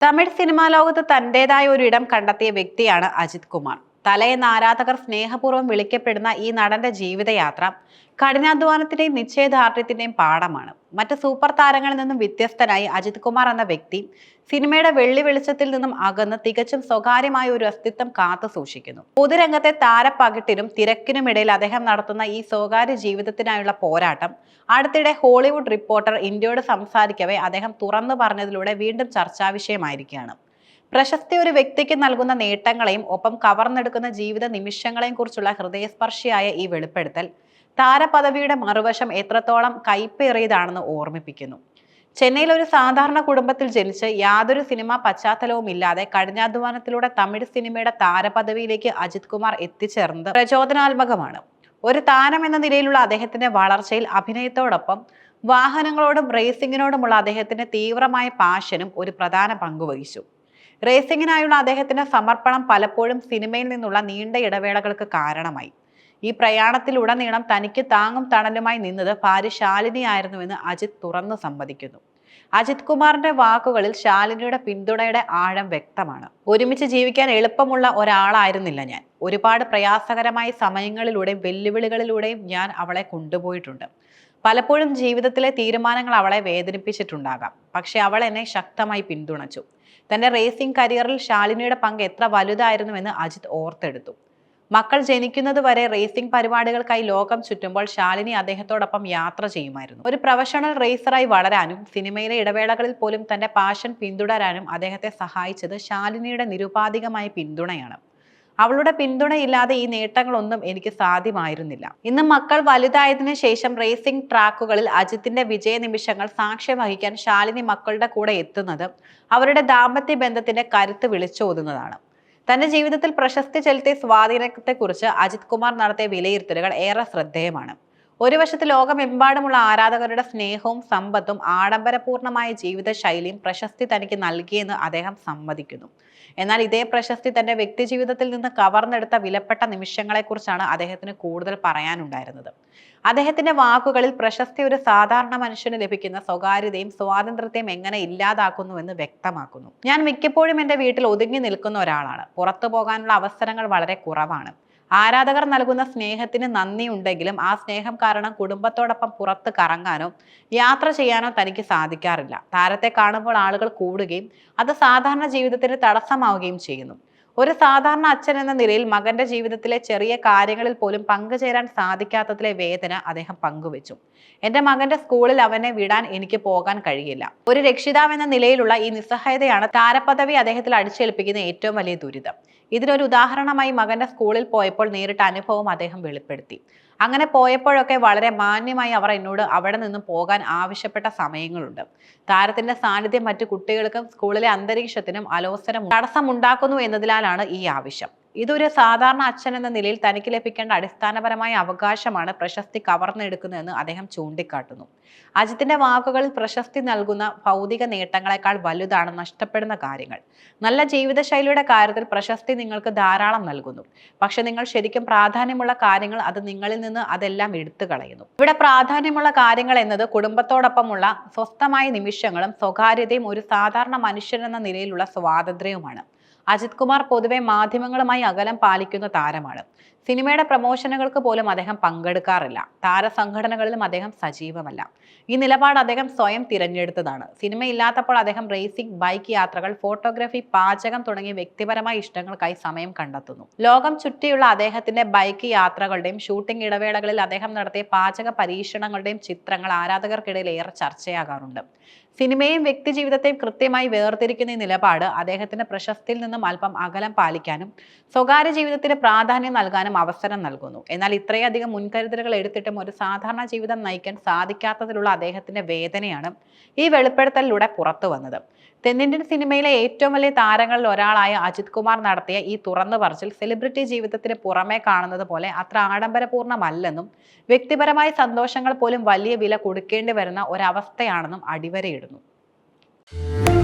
Tamil cinema ലോകത്ത് തന്റേതായ ഒരു ഇടം കണ്ടെത്തിയ വ്യക്തിയാണ് അജിത് കുമാർ. തലയെന്ന് ആരാധകർ സ്നേഹപൂർവം വിളിക്കപ്പെടുന്ന ഈ നടന്റെ ജീവിതയാത്ര കഠിനാധ്വാനത്തിന്റെയും നിശ്ചയദാർഢ്യത്തിന്റെയും പാഠമാണ്. മറ്റ് സൂപ്പർ താരങ്ങളിൽ നിന്നും വ്യത്യസ്തനായി അജിത് കുമാർ എന്ന വ്യക്തി സിനിമയുടെ വെള്ളി വെളിച്ചത്തിൽ നിന്നും അകന്ന് തികച്ചും സ്വകാര്യമായ ഒരു അസ്തിത്വം കാത്തു സൂക്ഷിക്കുന്നു. പൊതുരംഗത്തെ താരപ്പകിട്ടിനും തിരക്കിനുമിടയിൽ അദ്ദേഹം നടത്തുന്ന ഈ സ്വകാര്യ ജീവിതത്തിനായുള്ള പോരാട്ടം അടുത്തിടെ ഹോളിവുഡ് റിപ്പോർട്ടർ ഇന്ത്യയോട് സംസാരിക്കവേ അദ്ദേഹം തുറന്നു പറഞ്ഞതിലൂടെ വീണ്ടും ചർച്ചാ വിഷയമായിരിക്കുകയാണ് പ്രശസ്തി ഒരു വ്യക്തിക്ക് നൽകുന്ന നേട്ടങ്ങളെയും ഒപ്പം കവർന്നെടുക്കുന്ന ജീവിത നിമിഷങ്ങളെയും കുറിച്ചുള്ള ഹൃദയസ്പർശിയായ ഈ വെളിപ്പെടുത്തൽ. താരപദവിയുടെ മറുവശം എത്രത്തോളം കൈപ്പേറിയതാണെന്ന് ഓർമ്മിപ്പിക്കുന്നു. ചെന്നൈയിൽ ഒരു സാധാരണ കുടുംബത്തിൽ ജനിച്ച് യാതൊരു സിനിമാ പശ്ചാത്തലവും ഇല്ലാതെ കഠിനാധ്വാനത്തിലൂടെ തമിഴ് സിനിമയുടെ താരപദവിയിലേക്ക് അജിത് കുമാർ എത്തിച്ചേർന്നത് പ്രചോദനാത്മകമാണ്. ഒരു താരം എന്ന നിലയിലുള്ള അദ്ദേഹത്തിന്റെ വളർച്ചയിൽ അഭിനയത്തോടൊപ്പം വാഹനങ്ങളോടും റേസിംഗിനോടുമുള്ള അദ്ദേഹത്തിന്റെ തീവ്രമായ പാഷനും ഒരു പ്രധാന പങ്കുവഹിച്ചു റേസിംഗിനായുള്ള അദ്ദേഹത്തിന്റെ സമർപ്പണം പലപ്പോഴും സിനിമയിൽ നിന്നുള്ള നീണ്ട ഇടവേളകൾക്ക് കാരണമായി. ഈ പ്രയാണത്തിലുടനീളം തനിക്ക് താങ്ങും തണലുമായി നിന്നത് ഭാര്യ ശാലിനിയായിരുന്നുവെന്ന് അജിത് തുറന്നു സമ്മതിക്കുന്നു. അജിത് കുമാറിന്റെ വാക്കുകളിൽ ശാലിനിയുടെ പിന്തുണയുടെ ആഴം വ്യക്തമാണ്. ഒരുമിച്ച് ജീവിക്കാൻ എളുപ്പമുള്ള ഒരാളായിരുന്നില്ല ഞാൻ. ഒരുപാട് പ്രയാസകരമായ സമയങ്ങളിലൂടെയും വെല്ലുവിളികളിലൂടെയും ഞാൻ അവളെ കൊണ്ടുപോയിട്ടുണ്ട്. പലപ്പോഴും ജീവിതത്തിലെ തീരുമാനങ്ങൾ അവളെ വേദനിപ്പിച്ചിട്ടുണ്ടാകാം. പക്ഷെ അവൾ എന്നെ ശക്തമായി പിന്തുണച്ചു. തന്റെ റേസിംഗ് കരിയറിൽ ശാലിനിയുടെ പങ്ക് എത്ര വലുതായിരുന്നുവെന്ന് അജിത് ഓർത്തെടുത്തു. മക്കൾ ജനിക്കുന്നത് വരെ റേസിംഗ് പരിപാടികൾക്കായി ലോകം ചുറ്റുമ്പോൾ ശാലിനി അദ്ദേഹത്തോടൊപ്പം യാത്ര ചെയ്യുമായിരുന്നു. ഒരു പ്രൊഫഷണൽ റേസറായി വളരാനും സിനിമയിലെ ഇടവേളകളിൽ പോലും തന്റെ പാഷൻ പിന്തുടരാനും അദ്ദേഹത്തെ സഹായിച്ചത് ശാലിനിയുടെ നിരുപാധികമായ പിന്തുണയാണ്. അവളുടെ പിന്തുണയില്ലാതെ ഈ നേട്ടങ്ങളൊന്നും എനിക്ക് സാധ്യമായിരുന്നില്ല. ഇന്ന് മക്കൾ വലുതായതിനു ശേഷം റേസിംഗ് ട്രാക്കുകളിൽ അജിത്തിന്റെ വിജയ നിമിഷങ്ങൾ സാക്ഷ്യം വഹിക്കാൻ ശാലിനി മക്കളുടെ കൂടെ എത്തുന്നത് അവരുടെ ദാമ്പത്യ ബന്ധത്തിന്റെ കരുത്ത് വിളിച്ചോതുന്നതാണ്. തന്റെ ജീവിതത്തിൽ പ്രശസ്തി ചെലുത്തിയ സ്വാധീനത്തെക്കുറിച്ച് അജിത് കുമാർ നടത്തിയ വിലയിരുത്തലുകൾ ഏറെ ശ്രദ്ധേയമാണ്. ഒരു വശത്ത് ലോകമെമ്പാടുമുള്ള ആരാധകരുടെ സ്നേഹവും സമ്പത്തും ആഡംബരപൂർണമായ ജീവിതശൈലിയും പ്രശസ്തി തനിക്ക് നൽകിയെന്ന് അദ്ദേഹം സമ്മതിക്കുന്നു. എന്നാൽ ഇതേ പ്രശസ്തി തന്റെ വ്യക്തിജീവിതത്തിൽ നിന്ന് കവർന്നെടുത്ത വിലപ്പെട്ട നിമിഷങ്ങളെക്കുറിച്ചാണ് അദ്ദേഹത്തിന് കൂടുതൽ പറയാനുണ്ടായിരുന്നത്. അദ്ദേഹത്തിന്റെ വാക്കുകളിൽ പ്രശസ്തി ഒരു സാധാരണ മനുഷ്യന് ലഭിക്കുന്ന സ്വകാര്യതയും സ്വാതന്ത്ര്യത്തെയും എങ്ങനെ ഇല്ലാതാക്കുന്നുവെന്ന് വ്യക്തമാക്കുന്നു. ഞാൻ മിക്കപ്പോഴും എന്റെ വീട്ടിൽ ഒതുങ്ങി നിൽക്കുന്ന ഒരാളാണ്. പുറത്തു പോകാനുള്ള അവസരങ്ങൾ വളരെ കുറവാണ്. ആരാധകർ നൽകുന്ന സ്നേഹത്തിന് നന്ദി ഉണ്ടെങ്കിലും ആ സ്നേഹം കാരണം കുടുംബത്തോടൊപ്പം പുറത്ത് കറങ്ങാനോ യാത്ര ചെയ്യാനോ തനിക്ക് സാധിക്കാറില്ല. താരത്തെ കാണുമ്പോൾ ആളുകൾ കൂടുകയും അത് സാധാരണ ജീവിതത്തിന് തടസ്സമാവുകയും ചെയ്യുന്നു. ഒരു സാധാരണ അച്ഛൻ എന്ന നിലയിൽ മകന്റെ ജീവിതത്തിലെ ചെറിയ കാര്യങ്ങളിൽ പോലും പങ്കുചേരാൻ സാധിക്കാത്തതിലെ വേദന അദ്ദേഹം പങ്കുവച്ചു. എന്റെ മകന്റെ സ്കൂളിൽ അവനെ വിടാൻ എനിക്ക് പോകാൻ കഴിയില്ല. ഒരു രക്ഷിതാവ് എന്ന നിലയിലുള്ള ഈ നിസ്സഹായതയാണ് താരപദവി അദ്ദേഹത്തിൽ അടിച്ചേൽപ്പിക്കുന്ന ഏറ്റവും വലിയ ദുരിതം. ഇതിനൊരു ഉദാഹരണമായി മകന്റെ സ്കൂളിൽ പോയപ്പോൾ നേരിട്ട അനുഭവം അദ്ദേഹം വെളിപ്പെടുത്തി. അങ്ങനെ പോയപ്പോഴൊക്കെ വളരെ മാന്യമായി അവർ എന്നോട് അവിടെ നിന്ന് പോകാൻ ആവശ്യപ്പെട്ട സമയങ്ങളുണ്ട്. താരത്തിന്റെ സാന്നിധ്യം മറ്റു കുട്ടികൾക്കും സ്കൂളിലെ അന്തരീക്ഷത്തിനും അലോസരം തടസ്സമുണ്ടാക്കുന്നു എന്നതിനാലാണ് ഈ ആവശ്യം. ഇതൊരു സാധാരണ അച്ഛൻ എന്ന നിലയിൽ തനിക്ക് ലഭിക്കേണ്ട അടിസ്ഥാനപരമായ അവകാശമാണ് പ്രശസ്തി കവർന്നെടുക്കുന്നതെന്ന് അദ്ദേഹം ചൂണ്ടിക്കാട്ടുന്നു. അജിത്തിന്റെ വാക്കുകളിൽ പ്രശസ്തി നൽകുന്ന ഭൗതിക നേട്ടങ്ങളെക്കാൾ വലുതാണ് നഷ്ടപ്പെടുന്ന കാര്യങ്ങൾ. നല്ല ജീവിതശൈലിയുടെ കാര്യത്തിൽ പ്രശസ്തി നിങ്ങൾക്ക് ധാരാളം നൽകുന്നു. പക്ഷെ നിങ്ങൾ ശരിക്കും പ്രാധാന്യമുള്ള കാര്യങ്ങൾ അത് നിങ്ങളിൽ നിന്ന് അതെല്ലാം എടുത്തു കളയുന്നു. ഇവിടെ പ്രാധാന്യമുള്ള കാര്യങ്ങൾ എന്നത് കുടുംബത്തോടൊപ്പമുള്ള സ്വസ്ഥമായ നിമിഷങ്ങളും സ്വകാര്യതയും ഒരു സാധാരണ മനുഷ്യൻ എന്ന നിലയിലുള്ള സ്വാതന്ത്ര്യവുമാണ്. അജിത് കുമാർ പൊതുവെ മാധ്യമങ്ങളുമായി അകലം പാലിക്കുന്ന താരമാണ്. സിനിമയുടെ പ്രമോഷനുകൾക്ക് പോലും അദ്ദേഹം പങ്കെടുക്കാറില്ല. താരസംഘടനകളിലും അദ്ദേഹം സജീവമല്ല. ഈ നിലപാട് അദ്ദേഹം സ്വയം തിരഞ്ഞെടുത്തതാണ്. സിനിമയില്ലാത്തപ്പോൾ അദ്ദേഹം റേസിംഗ് ബൈക്ക് യാത്രകൾ ഫോട്ടോഗ്രാഫി പാചകം തുടങ്ങിയ വ്യക്തിപരമായ ഇഷ്ടങ്ങൾക്കായി സമയം കണ്ടെത്തുന്നു. ലോകം ചുറ്റിയുള്ള അദ്ദേഹത്തിന്റെ ബൈക്ക് യാത്രകളുടെയും ഷൂട്ടിംഗ് ഇടവേളകളിൽ അദ്ദേഹം നടത്തിയ പാചക പരീക്ഷണങ്ങളുടെയും ചിത്രങ്ങൾ ആരാധകർക്കിടയിൽ ഏറെ ചർച്ചയാകാറുണ്ട്. സിനിമയും വ്യക്തിജീവിതത്തെയും കൃത്യമായി വേർതിരിക്കുന്ന ഈ നിലപാട് അദ്ദേഹത്തിന്റെ പ്രശസ്തിയിൽ നിന്നും അല്പം അകലം പാലിക്കാനും സ്വകാര്യ ജീവിതത്തിന് പ്രാധാന്യം നൽകാനും അവസരം നൽകുന്നു. എന്നാൽ ഇത്രയധികം മുൻകരുതലുകൾ എടുത്തിട്ടും ഒരു സാധാരണ ജീവിതം നയിക്കാൻ സാധിക്കാത്തതിലുള്ള അദ്ദേഹത്തിന്റെ വേദനയാണ് ഈ വെളിപ്പെടുത്തലിലൂടെ പുറത്തു വന്നത്. തെന്നിന്ത്യൻ സിനിമയിലെ ഏറ്റവും വലിയ താരങ്ങളിൽ ഒരാളായ അജിത് കുമാർ നടത്തിയ ഈ തുറന്നു പറച്ചിൽ സെലിബ്രിറ്റി ജീവിതത്തിന് പുറമെ കാണുന്നത് പോലെ അത്ര ആഡംബരപൂർണമല്ലെന്നും വ്യക്തിപരമായ സന്തോഷങ്ങൾ പോലും വലിയ വില കൊടുക്കേണ്ടി വരുന്ന ഒരവസ്ഥയാണെന്നും അടിവരയിടുന്നു